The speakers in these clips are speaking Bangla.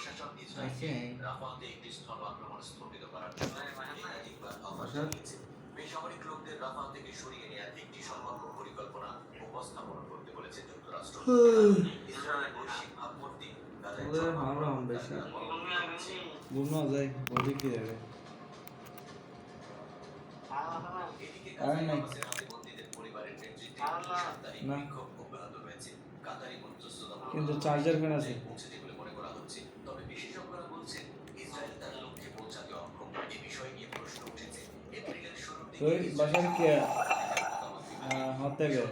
প্রশাসন ইসরায়েলকে আছে। রাফাতে একটি স্থল আক্রমণ স্থগিত করার জন্য একাধিকবার আহ্বান। বেসামরিক লোকদের রাফা থেকে সরিয়ে নেওয়ার একটি সম্ভাব্য পরিকল্পনা উপস্থাপন করতে বলেছে যুক্তরাষ্ট্র ইসরায়েলের বৈশ্বিক ভাবমূর্তি গাজায় ওদের চরম ভালো শুরুর দিকে ওই বাসার কি ইসরায়েলের হতে গে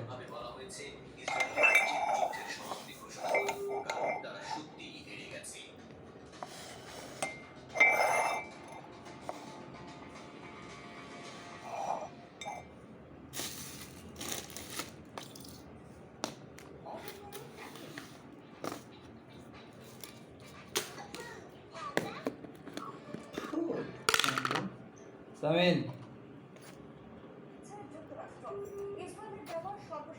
ভাবে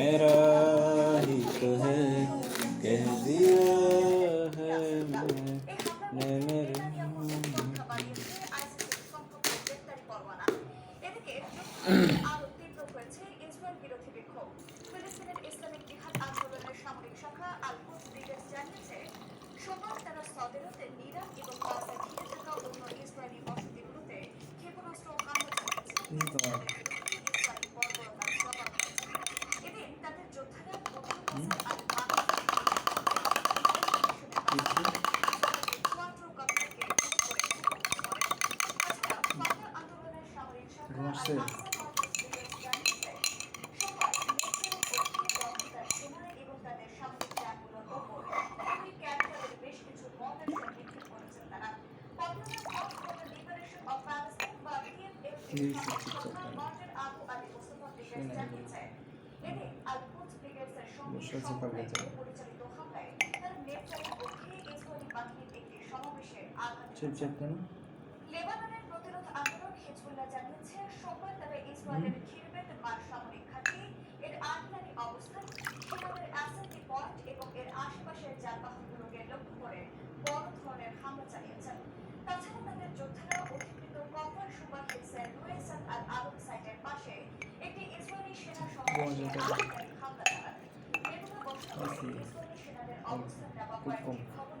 मेरा ही तो है कह दिया है मैंने मेरे আরো তীব্র হয়েছে ইসরায়েল বিরোধী বিক্ষোভ ফিলিস্তিনের ইসলামিক জিহাদ আন্দোলনের সামরিক শাখা আল কুদস ব্রিগেড জানিয়েছে সোমবার তারা সদেরতে নিরান এবং গাজা ঘিরে থাকা অন্য ইসরায়েলি বসতিগুলোতে ক্ষেপণাস্ত্র হামলা চালিয়েছে ঘুমাচ্ছে? বসে আছে পাল্লাতে। পরিচালিত বাহিনীর একটি সমাবেশে আঘাত লেবাননের প্রতিরোধ আন্দোলন হিজবুল্লাহ জানিয়েছে সোমবার তারা ইসরায়েলের খিরবেত মার সামরিক ঘাঁটি। এর আটলানি অবস্থান সীমান্তের অ্যাসেম্বলি পয়েন্ট এবং এর আশেপাশের যানবাহনগুলোকে লক্ষ্য করে বড় ধরনের হামলা চালিয়েছেন। তাছাড়া তাদের যোদ্ধারা অধিকৃত কভার সুপার হিলসের রুয়েসান আল আলম সাইটের পাশে একটি ইসরায়েলি সেনা সমাবেশে আটলানি হামলা চালান। এগুলো ইসরায়েলি সেনাদের অবস্থান নেওয়া কয়েকটি তারা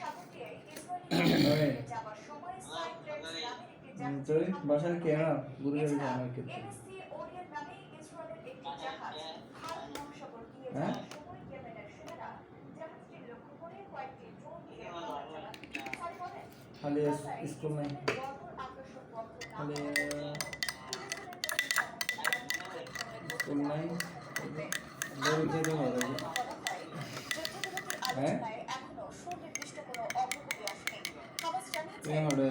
সাগরে তুই বাসার কে না ঘুরে যাবে আমার ক্ষেত্রে MSC ওরিয়ন নামে ইসরায়েলের একটি জাহাজ ভারত মহাসাগর দিয়ে হ্যাঁ? কায়রোতে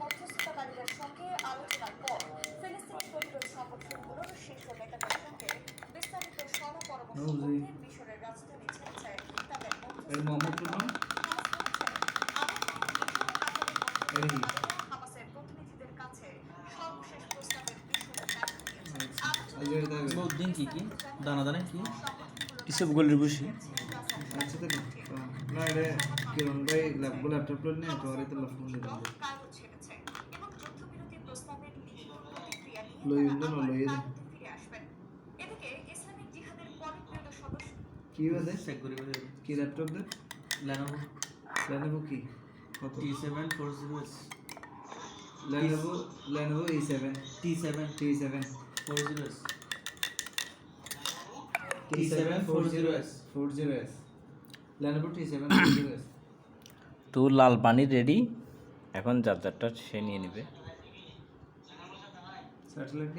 মধ্যস্থতাকারীদের সঙ্গে আলোচনার পর ফিলিস্তিনি প্রতিরোধ সংগঠনগুলোর শীর্ষ নেতাদের সঙ্গে বিস্তারিত সহ পরামর্শ করতে মিশরের রাজধানী ছেড়েছে তাদের মধ্যস্থতা এর মোহাম্মদপুর নাম এটা কি? হামাসের প্রতিনিধিদের কাছে সর্বশেষ প্রস্তাবের বিষয়ে ব্যাখ্যা দিয়েছেন। আজ এটা থাকবে। বৌদ্দিন কি কি? দানা দানা কি? এসব গলির বসি। আচ্ছা কি বাদে চেক করি কি ল্যাপটপ দে? লেনোভো লেনোভো কি? কত? T seven four zero S Lenovo Lenovo E seven T seven T seven four zero S T seven four zero S four zero S Lenovo T seven four zero S তো লাল পানি রেডি এখন চার্জারটা সে নিয়ে নেবে। স্যাটেলাইট